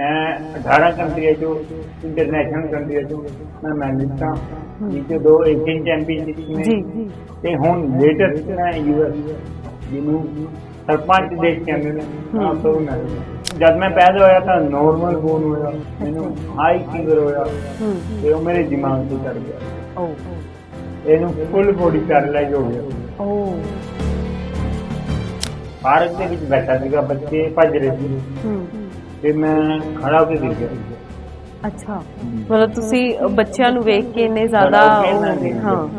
ਮੈਂ 18 ਕੰਟਰੀਆਂ ਚੋਂ ਇੰਟਰਨੈਸ਼ਨਲ ਕੰਟਰੀਆਂ ਚੋਂ ਮੈਂ ਮੈਨੇਜਰ ਹਾਂ ਜਿੱਥੇ ਦੋ ਏਸ਼ੀਅਨ ਚੈਂਪੀਅਨਸ਼ਿਪ ਨੇ ਜੀ ਜੀ। ਤੇ ਹੁਣ ਲੇਟੈਸਟ ਮੈਂ ਯੂਐਸ ਜਿਹਨੂੰ ਸਰਪੰਚ ਦੇਸ਼ ਕਹਿੰਦੇ ਨੇ ਹਾਂ। ਤੋਂ ਮੈਂ। ਜਦ ਮੈਂ ਪੈਦਾ ਹੋਇਆ ਤਾਂ ਨਾਰਮਲ ਬੋਨ ਹੋਇਆ ਮੈਨੂੰ ਹਾਈ ਫੀਵਰ ਹੋਇਆ। ਤੇ ਉਹ ਮੇਰੇ ਦਿਮਾਗ ਤੇ ਚੜ ਗਿਆ। ਓ। ਇਹਨੂੰ ਫੁੱਲ ਬੋਡੀ ਪੈਰਲਾਈਜ਼ ਹੋ ਗਿਆ। ਓ। ਪਾਰਕ ਦੇ ਵਿੱਚ ਬੈਠਾ ਸੀਗਾ ਬੱਚੇ ਭੱਜ ਰਹੇ ਸੀ। ਤੇ ਮੈਂ ਖੜਾ ਹੋ ਕੇ ਦੇਖ ਗਿਆ। ਅੱਛਾ। ਮਤਲਬ ਤੁਸੀਂ ਬੱਚਿਆਂ ਨੂੰ ਵੇਖ ਕੇ ਇੰਨੇ ਜ਼ਿਆਦਾ ਹੋ।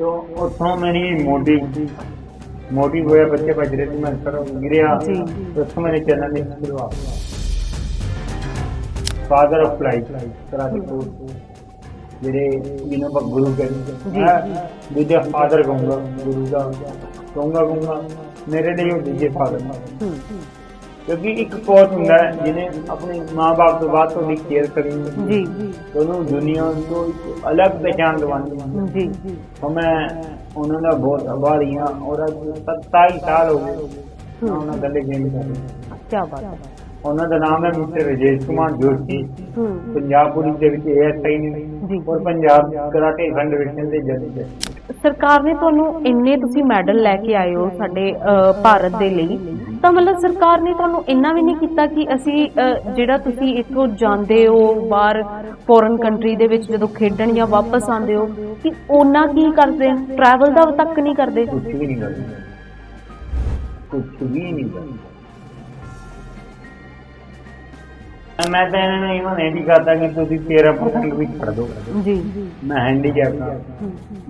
तो ਉੱਥੋਂ ਮੇਰੀ ਮੋਟਿਵ ਮੋਟਿਵ ਹੋਇਆ ਬੱਚੇ ਭੱਜ ਰਹੇ ਸੀ ਮੈਂ ਕੇ ਗਿਰਿਆ। ਜੀ। ਤੇ ਉੱਥੋਂ ਮੇਰੇ ਚੈਨਲ ਨੇ ਸ਼ੁਰੂਆਤ ਫਾਦਰ ਆਫ ਲਾਈਫ ਕਰਾਚੀ ਕੋਲ ਜਿਹੜੇ ਜਿਹਨੂੰ ਆਪਾਂ ਗੁਰੂ ਕਹਿੰਦੇ ਮੈਂ ਦੂਜਾ ਫਾਦਰ ਕਹੂੰਗਾ ਗੁਰੂ ਦਾ। ਕਹੂੰਗਾ ਕਹੂੰਗਾ ਮੇਰੇ ਲਈ ਉਹ ਦੂਜੇ ਫਾਦਰ ਹੂੰ। ਕਿਉਂਕਿ ਇੱਕ ਕੋਚ ਹੁੰਦਾ ਹੈ ਜਿਹਨੇ ਆਪਣੇ ਮਾਪੇ ਤੋਂ ਬਾਅਦ ਤੋਂ ਵੀ ਕੇਅਰ ਕਰਨੀ ਜੀ ਤੁਹਾਨੂੰ ਦੁਨੀਆ ਤੋਂ ਇੱਕ ਅਲੱਗ ਪਛਾਣ ਦਵਾਉਣੀ ਹੈ। ਜੀ ਤਾਂ ਮੈਂ ਉਹਨਾਂ ਦਾ ਬਹੁਤ ਆਭਾਰੀ ਹਾਂ ਔਰ ਅੱਜ 27 ਸਾਲ ਹੋ ਗਏ ਉਹਨਾਂ ਗੱਲੇ ਗੇਮ ਕਰ ਕੀ ਬਾਤ ਹੈ। ਉਹਨਾਂ ਦਾ ਨਾਮ ਹੈ ਮਿਸਟਰ ਰਜੇਸ਼ ਕੁਮਾਰ ਜੋਸ਼ੀ। ਪੰਜਾਬ ਪੁਲਿਸ ਦੇ ਵਿੱਚ ਏਐਸਆਈ ਨੇ ਔਰ ਪੰਜਾਬ ਕਰਾਟੇ ਫੰਡ ਵਿੱਚ ਦੇ ਜੱਜ ਨੇ। ਸਰਕਾਰ ਨੇ ਤੁਹਾਨੂੰ ਇੰਨੇ ਤੁਸੀਂ ਮੈਡਲ ਲੈ ਕੇ ਆਏ ਹੋ ਸਾਡੇ ਭਾਰਤ ਦੇ ਲਈ, ਤਾਂ ਮਤਲਬ ਸਰਕਾਰ ਨੇ ਤੁਹਾਨੂੰ ਇੰਨਾ ਵੀ ਨਹੀਂ ਕੀਤਾ ਕਿ ਅਸੀਂ ਜਿਹੜਾ ਤੁਸੀਂ ਇੱਥੋਂ ਜਾਂਦੇ ਹੋ, ਬਾਹਰ ਫੋਰਨ ਕੰਟਰੀ ਦੇ ਵਿੱਚ ਜਦੋਂ ਖੇਡਣ ਜਾਂ ਵਾਪਸ ਆਉਂਦੇ ਹੋ, ਕਿ ਉਹਨਾਂ ਕੀ ਕਰਦੇ ਟਰੈਵਲ ਦਾ ਤੱਕ ਨਹੀਂ ਕਰਦੇ? ਕੁਝ ਵੀ ਨਹੀਂ ਕਰਦੇ। ਕੁਝ ਵੀ ਨਹੀਂ ਕਰਦੇ। ਮੈਂ ਤਾਂ ਇਹਨਾਂ ਨੇ ਇਹਨਾਂ ਨੇ ਵੀ ਕਰਤਾ ਕਿ ਤੁਸੀਂ 13% ਵੀ ਛੱਡ ਦਿਓ। ਜੀ। ਜੀ ਮੈਂ ਹੈਂਡੀਕੈਪ ਹਾਂ।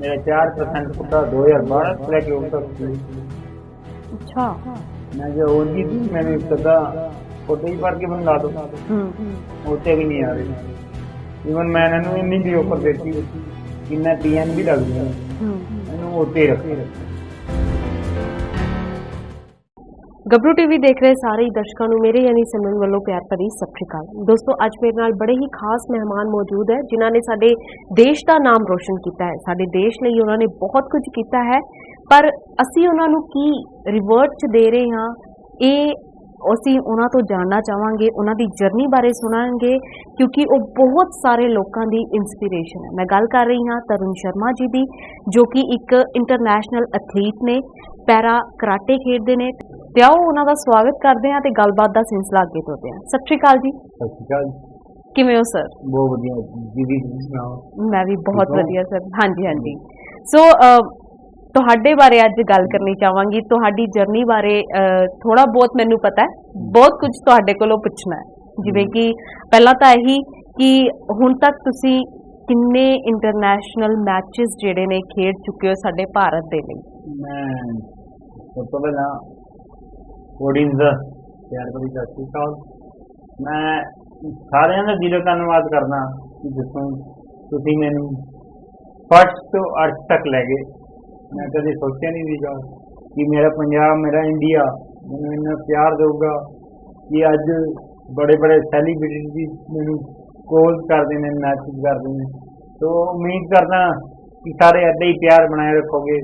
ਮੇਰਾ 4% ਕੁੱਤਾ 2012 ਤੱਕ ਕਿ ਉਹ ਤੱਕ ਅੱਛਾ। ਮੈਂ ਜੇ ਹੋਰ ਵੀ ਦੀ ਮੈਂ ਵੀ ਸਦਾ ਉੱਤੇ ਹੀ ਭਰ ਕੇ ਬੰਦਾ ਦੋ। ਹੂੰ ਉੱਤੇ ਵੀ ਨਹੀਂ ਆ ਰਹੇ। ਇਵਨ ਮੈਂ ਇਹਨਾਂ ਨੂੰ ਇੰਨੀ ਵੀ ਆਫਰ ਦਿੱਤੀ ਕਿ ਮੈਂ ਪੀਐਨ ਵੀ ਲੱਗ। ਗਿਆ ਇਹਨੂੰ ਉੱਤੇ ਰੱਖੀ। ਗੱਭਰੂ ਟੀਵੀ ਦੇਖ ਰਹੇ ਸਾਰੇ ਹੀ ਦਰਸ਼ਕਾਂ ਨੂੰ ਮੇਰੇ ਯਾਨੀ ਸਿਮਰਨ ਵੱਲੋਂ ਪਿਆਰ ਭਰੀ ਸਤਿ ਸ਼੍ਰੀ ਅਕਾਲ। ਦੋਸਤੋ, ਅੱਜ ਮੇਰੇ ਨਾਲ ਬੜੇ ਹੀ ਖਾਸ ਮਹਿਮਾਨ ਮੌਜੂਦ ਹੈ, ਜਿਨ੍ਹਾਂ ਨੇ ਸਾਡੇ ਦੇਸ਼ ਦਾ ਨਾਮ ਰੋਸ਼ਨ ਕੀਤਾ ਹੈ। ਸਾਡੇ ਦੇਸ਼ ਲਈ ਉਹਨਾਂ ਨੇ ਬਹੁਤ ਕੁਝ ਕੀਤਾ ਹੈ, ਪਰ ਅਸੀਂ ਉਹਨਾਂ ਨੂੰ ਕੀ ਰਿਵਰਟ ਚ ਦੇ ਰਹੇ ਹਾਂ, ਇਹ ਅਸੀਂ ਉਹਨਾਂ ਤੋਂ ਜਾਣਨਾ ਚਾਹਾਂਗੇ, ਉਹਨਾਂ ਦੀ ਜਰਨੀ ਬਾਰੇ ਸੁਣਾਂਗੇ, ਕਿਉਂਕਿ ਉਹ ਬਹੁਤ ਸਾਰੇ ਲੋਕਾਂ ਦੀ ਇਨਸਪੀਰੇਸ਼ਨ ਹੈ। ਮੈਂ ਗੱਲ ਕਰ ਰਹੀ ਹਾਂ ਤਰੁਣ ਸ਼ਰਮਾ ਜੀ ਦੀ, ਜੋ ਕਿ ਇੱਕ ਇੰਟਰਨੈਸ਼ਨਲ ਐਥਲੀਟ ਨੇ, ਪੈਰਾ ਕਰਾਟੇ ਖੇਡਦੇ ਨੇ। ਤੇ ਆਓ ਉਹਨਾਂ ਦਾ ਸਵਾਗਤ ਕਰਦੇ ਹਾਂ ਤੇ ਗੱਲਬਾਤ ਦਾ ਸਿਲਸਿਲਾ ਅੱਗੇ ਤੋਰਦੇ ਹਾਂ। ਸਤਿ ਸ਼੍ਰੀ ਅਕਾਲ ਜੀ। ਸਤਿ ਸ਼੍ਰੀ ਅਕਾਲ ਕਿਵੇਂ ਹੋ ਸਰ? ਬਹੁਤ ਵਧੀਆ। ਜੀ ਜੀ ਸੁਣਾਓ? ਮੈਂ ਵੀ ਬਹੁਤ ਵਧੀਆ ਸਰ। ਹਾਂਜੀ ਹਾਂਜੀ। ਸੋ ਤੁਹਾਡੇ ਬਾਰੇ ਅੱਜ ਗੱਲ ਕਰਨੀ ਚਾਹਾਂਗੀ। ਤੁਹਾਡੀ ਜਰਨੀ ਬਾਰੇ ਥੋੜਾ ਬਹੁਤ ਮੈਨੂੰ ਪਤਾ ਹੈ। ਬਹੁਤ ਕੁਝ ਤੁਹਾਡੇ ਕੋਲੋਂ ਪੁੱਛਣਾ ਹੈ। ਜਿਵੇਂ ਕਿ ਪਹਿਲਾਂ ਤਾਂ ਇਹੀ ਕਿ ਹੁਣ ਤੱਕ ਤੁਸੀਂ ਕਿੰਨੇ ਇੰਟਰਨੈਸ਼ਨਲ ਮੈਚਸ ਜਿਹੜੇ ਨੇ ਖੇਡ ਚੁੱਕੇ ਹੋ ਸਾਡੇ ਭਾਰਤ ਦੇ ਲਈ? ਮੈਂ ਸਭ ਤੋਂ ਪਹਿਲਾਂ ਕੋਡਿੰਗ ਪਿਆਰ ਭਰੀ ਸਤਿ ਸ਼੍ਰੀ ਅਕਾਲ। ਮੈਂ ਸਾਰਿਆਂ ਦਾ ਦਿਲੋਂ ਧੰਨਵਾਦ ਕਰਦਾ ਕਿ ਜਿਸੋਂ ਤੁਸੀਂ ਮੈਨੂੰ ਫਰਸਟ ਤੋਂ ਅਰਥ ਤੱਕ ਲੈ ਗਏ। ਮੈਂ ਕਦੇ ਸੋਚਿਆ ਨਹੀਂ ਸੀਗਾ ਕਿ ਮੇਰਾ ਪੰਜਾਬ, ਮੇਰਾ ਇੰਡੀਆ ਮੈਨੂੰ ਇੰਨਾ ਪਿਆਰ ਦੇਊਗਾ ਕਿ ਅੱਜ ਬੜੇ ਬੜੇ ਸੈਲੀਬ੍ਰਿਟੀ ਵੀ ਮੈਨੂੰ ਕਾਲ ਕਰਦੇ ਨੇ ਮੈਸੇਜ ਕਰਦੇ ਨੇ। ਸੋ ਉਮੀਦ ਕਰਦਾ ਕਿ ਸਾਰੇ ਐਡੇ ਹੀ ਪਿਆਰ ਬਣਾਏ ਰੱਖੋਗੇ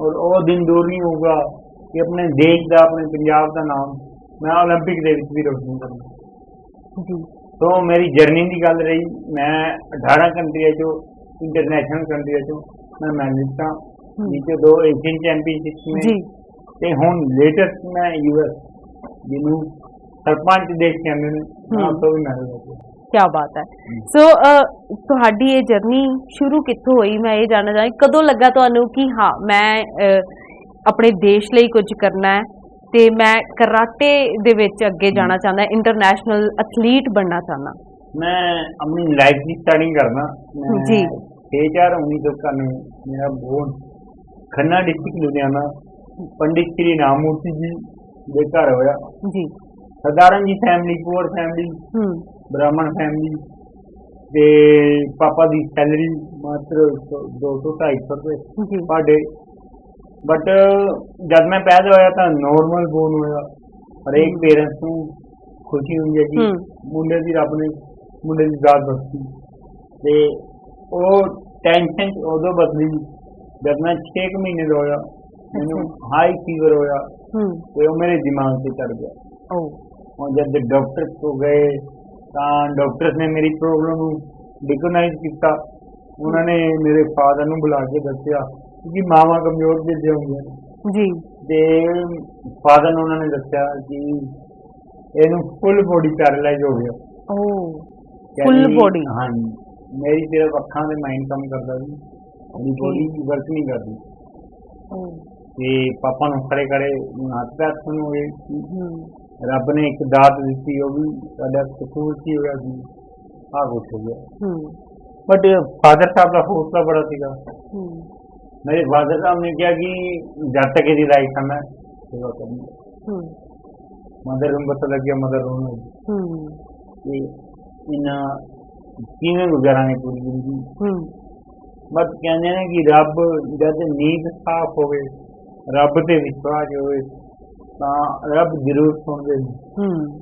ਔਰ ਉਹ ਦਿਨ ਦੂਰ ਨਹੀਂ ਹੋਊਗਾ ਕਿ ਆਪਣੇ ਦੇਸ਼ ਦਾ ਆਪਣੇ ਪੰਜਾਬ ਦਾ ਨਾਮ ਮੈਂ 올림픽 ਦੇ ਵਿੱਚ ਵੀ ਰੋਸ਼ਨ ਕਰਾਂ ਜੀ ਤੋ ਮੇਰੀ ਜਰਨੀ ਦੀ ਗੱਲ ਰਹੀ ਮੈਂ 18 ਕੰਟਰੀਆਂ ਚੋਂ ਇੰਟਰਨੈਸ਼ਨਲ ਕੰਟਰੀਆਂ ਚੋਂ ਮੈਂ ਮੈਨੇਜਰ ਹਾਂ ਹਮ। ਜਿੱਥੇ ਦੋ ਏਸ਼ੀਅਨ ਚੈਂਪੀਅਨਸ਼ਿਪ ਨੇ ਜੀ ਤੇ ਹੁਣ ਲੇਟੈਸਟ ਮੈਂ ਯੂਐਸ ਜਿਹਨੂੰ ਸਰਪੰਚ ਦੇਸ਼ ਕਹਿੰਦੇ ਨੇ ਹਮ। ਨਾਮ ਤੋਂ ਵੀ ਮੈਨੇਜਰ ਕੀ ਬਾਤ ਹੈ ਸੋ ਤੁਹਾਡੀ ਇਹ ਜਰਨੀ ਸ਼ੁਰੂ ਕਿੱਥੋਂ ਹੋਈ ਮੈਂ ਇਹ ਜਾਣਨਾ ਚਾਹਾਂ ਕਦੋਂ ਲੱਗਾ ਤੁਹਾਨੂੰ ਕਿ ਹਾਂ ਮੈਂ ਅ, ਆਪਣੇ ਦੇਸ਼ ਲਈ ਕੁਝ ਕਰਨਾ ਹੈ ਤੇ ਮੈਂ ਕਰਾਟੇ ਦੇ ਵਿੱਚ ਅੱਗੇ ਜਾਣਾ ਚਾਹੁੰਦਾ ਇੰਟਰਨੈਸ਼ਨਲ ਐਥਲੀਟ ਬਣਨਾ ਚਾਹੁੰਦਾ। ਮੈਂ ਆਪਣੀ ਲਾਈਫ ਦੀ ਸਟਾਰਟਿੰਗ ਕਰਨਾ ਜੀ। 6/4/1991 ਮੇਰਾ ਬੋਨ ਖੰਨਾ ਡਿਸਟ੍ਰਿਕਟ ਲੁਧਿਆਣਾ ਪੰਡਿਤ ਸ੍ਰੀ ਰਾਮਮੂਰਤੀ ਜੀ ਦੇ ਘਰ ਹੋਇਆ। ਜੀ। ਸਧਾਰਨ ਜੀ ਫੈਮਿਲੀ ਪੂਅਰ ਫੈਮਿਲੀ ਹੂੰ ਬ੍ਰਾਹਮਣ ਫੈਮਿਲੀ ਤੇ ਪਾਪਾ ਦੀ ਸੈਲਰੀ ਮਾਤਰ 200 250 ਰੁਪਏ ਜੀ। ਪਰ ਬਟ ਜਦ ਮੈਂ ਪੈਦਾ ਹੋਇਆ ਤਾਂ ਨਾਰਮਲ ਬੋਨ ਹੋਇਆ। ਹਰੇਕ ਪੇਰੈਂਟਸ ਨੂੰ ਖੁਸ਼ੀ ਹੁੰਦੀ ਹੈ ਕਿ ਮੁੰਡੇ ਦੀ ਰੱਬ ਨੇ ਮੁੰਡੇ ਦੀ ਜ਼ਾਤ ਬਖਸ਼ੀ। ਤੇ ਉਹ ਟੈਨਸ਼ਨ ਉਦੋਂ ਬਦਲੀ ਜਦ ਮੈਂ 6 ਮਹੀਨੇ ਦਾ ਹੋਇਆ ਮੈਨੂੰ ਹਾਈ ਫੀਵਰ ਹੋਇਆ ਤੇ ਉਹ ਮੇਰੇ ਦਿਮਾਗ ਤੇ ਚੜ ਗਿਆ। ਉਹ ਜਦ ਡਾਕਟਰ ਕੋ ਗਏ ਤਾਂ ਡਾਕਟਰ ਨੇ ਮੇਰੀ ਪ੍ਰੋਬਲਮ ਨੂੰ ਡਿਕੋਨਾਈਜ਼ ਕੀਤਾ। ਉਹਨਾਂ ਨੇ ਮੇਰੇ ਫਾਦਰ ਨੂੰ ਬੁਲਾ ਕੇ ਦੱਸਿਆ ਕਿ ਮਾਵਾਂ ਕਮਜ਼ੋਰ ਹੁੰਦੀਆਂ ਨੇ। ਜੀ। ਤੇ ਫਾਦਰ ਨੂੰ ਉਹਨਾਂ ਨੇ ਦੱਸਿਆ ਕਿ ਇਹਨੂੰ ਫੁੱਲ ਬੋਡੀ ਪੈਰਾਲਾਈਜ਼ ਹੋ ਗਿਆ। ਓ Full body? ਹਾਂਜੀ ਮੇਰੀ ਸਿਰਫ ਅੱਖਾਂ ਤੇ ਮਾਈਂਡ ਕੰਮ ਕਰਦਾ ਸੀ। ਮੇਰੀ. ਬੋਡੀ ਵਰਕ ਨਹੀਂ ਕਰਦੀ। ਤੇ ਪਾਪਾ ਨੂੰ ਖੜੇ ਖੜੇ ਹੱਥ ਪੈਰ ਸੁਣ ਹੋਏ ਹੂੰ। ਰੱਬ ਨੇ ਇੱਕ ਦਾਤ ਦਿੱਤੀ ਉਹ ਵੀ ਸਾਡਾ ਕਸੂਰ ਕੀ ਹੋਇਆ ਸੀ? ਆ ਕੁਛ ਹੋ ਗਿਆ। ਹੂੰ। ਬਟ ਫਾਦਰ ਸਾਹਿਬ ਦਾ ਹੌਸਲਾ ਬੜਾ ਸੀਗਾ। ਹੂੰ ਮੇਰੇ ਫਾਦਰ ਸਾਹਿਬ ਨੇ ਕਿਹਾ ਕਿ ਜਦ ਤੱਕ ਇਹਦੀ ਲਾਈਫ ਹੈ ਮੈਂ ਸੇਵਾ ਕਰਨੀ ਹੂੰ। ਮਦਰ ਨੂੰ ਪਤਾ ਲੱਗਿਆ ਮਦਰ ਨੂੰ ਹੂੰ। ਕਿ ਇਹਨਾਂ ਕਿਵੇਂ ਗੁਜ਼ਾਰਾਂਗੇ ਪੂਰੀ ਜ਼ਿੰਦਗੀ? ਹੂੰ। ਬਸ ਕਹਿੰਦੇ ਨੇ ਕਿ ਰੱਬ ਜਦ ਨੀਂਦ ਸਾਫ਼ ਹੋਵੇ ਰੱਬ ਤੇ ਵਿਸ਼ਵਾਸ ਹੋਵੇ ਤਾਂ ਰੱਬ ਜ਼ਰੂਰ ਸੁਣਦੇ ਨੇ। ਹੂੰ।